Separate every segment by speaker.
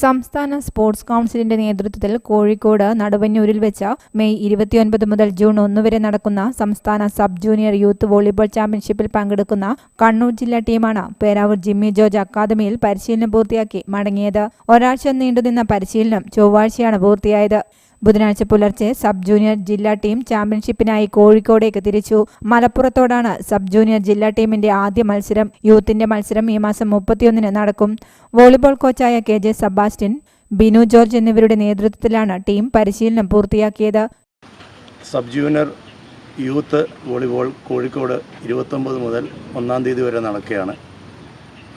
Speaker 1: സംസ്ഥാന സ്പോർട്സ് കൗൺസിലിന്റെ നേതൃത്വത്തിൽ കോഴിക്കോട് നടുവന്നൂരിൽ വെച്ച് മെയ് ഇരുപത്തിയൊൻപത് മുതൽ ജൂൺ ഒന്ന് വരെ നടക്കുന്ന സംസ്ഥാന സബ് ജൂനിയർ യൂത്ത് വോളിബോൾ ചാമ്പ്യൻഷിപ്പിൽ പങ്കെടുക്കുന്ന കണ്ണൂർ ജില്ലാ ടീമാണ് പേരാവൂർ ജിമ്മി ജോർജ് അക്കാദമിയിൽ പരിശീലനം പൂർത്തിയാക്കി മടങ്ങിയത്. ഒരാഴ്ച നീണ്ടുനിന്ന പരിശീലനം ചൊവ്വാഴ്ചയാണ് പൂർത്തിയായത്. ബുധനാഴ്ച പുലർച്ചെ സബ് ജൂനിയർ ജില്ലാ ടീം ചാമ്പ്യൻഷിപ്പിനായി കോഴിക്കോടേക്ക് തിരിച്ചു. മലപ്പുറത്തോടാണ് സബ് ജൂനിയർ ജില്ലാ ടീമിന്റെ ആദ്യ മത്സരം. യൂത്തിന്റെ മത്സരം ഈ മാസം മുപ്പത്തിയൊന്നിന് നടക്കും. Volleyball കോച്ചായ K J Sebastian Binu George എന്നിവരുടെ നേതൃത്വത്തിലാണ് ടീം പരിശീലനം പൂർത്തിയാക്കിയത്.
Speaker 2: Sub junior youth volleyball Kozhikode ഇരുപത്തൊമ്പത് മുതൽ ഒന്നാം തീയതി വരെ നടക്കുകയാണ്.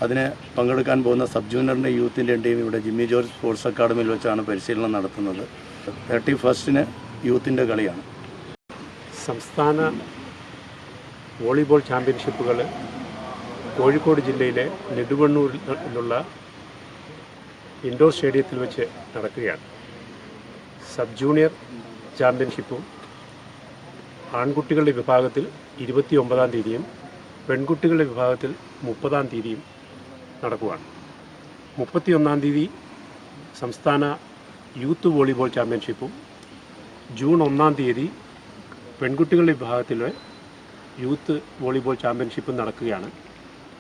Speaker 2: അതിന് പങ്കെടുക്കാൻ പോകുന്ന സബ് ജൂനിയറിന്റെ യൂത്തിന്റെ ടീം ഇവിടെ ജിമ്മി ജോർജ് സ്പോർട്സ് അക്കാഡമിയിൽ വെച്ചാണ് പരിശീലനം നടത്തുന്നത്. തേർട്ടി ഫസ്റ്റിന് യൂത്തിന്റെ കളിയാണ്.
Speaker 3: സംസ്ഥാന വോളിബോൾ ചാമ്പ്യൻഷിപ്പുകൾ കോഴിക്കോട് ജില്ലയിലെ നെടുവണ്ണൂരിൽ നിന്നുള്ള ഇൻഡോർ സ്റ്റേഡിയത്തിൽ വെച്ച് നടക്കുകയാണ്. സബ് ജൂനിയർ ചാമ്പ്യൻഷിപ്പും ആൺകുട്ടികളുടെ വിഭാഗത്തിൽ ഇരുപത്തി ഒമ്പതാം തീയതിയും പെൺകുട്ടികളുടെ വിഭാഗത്തിൽ മുപ്പതാം തീയതിയും നടക്കുകയാണ് മുപ്പത്തിയൊന്നാം തീയതി സംസ്ഥാന യൂത്ത് വോളിബോൾ ചാമ്പ്യൻഷിപ്പും ജൂൺ ഒന്നാം തീയതി പെൺകുട്ടികളുടെ വിഭാഗത്തിലെ യൂത്ത് വോളിബോൾ ചാമ്പ്യൻഷിപ്പും നടക്കുകയാണ്.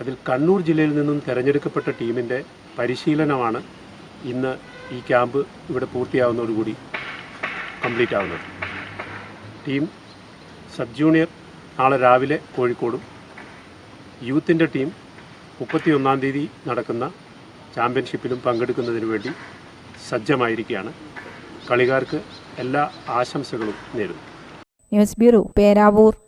Speaker 3: അതിൽ കണ്ണൂർ ജില്ലയിൽ നിന്നും തിരഞ്ഞെടുക്കപ്പെട്ട ടീമിന്റെ പരിശീലനമാണ് ഇന്ന് ഈ ക്യാമ്പ് ഇവിടെ പൂർത്തിയാവുന്നതോടുകൂടി കംപ്ലീറ്റ് ആവുന്നത്. ടീം സബ് ജൂനിയർ നാളെ രാവിലെ കോഴിക്കോടും യൂത്തിന്റെ ടീം മുപ്പത്തിയൊന്നാം തീയതി നടക്കുന്ന ചാമ്പ്യൻഷിപ്പിലും പങ്കെടുക്കുന്നതിന് വേണ്ടി സജ്ജമായിരിക്കുകയാണ്. കളികാർക്ക് എല്ലാ ആശംസകളും നേരുന്നു.
Speaker 1: News bureau Peravoor.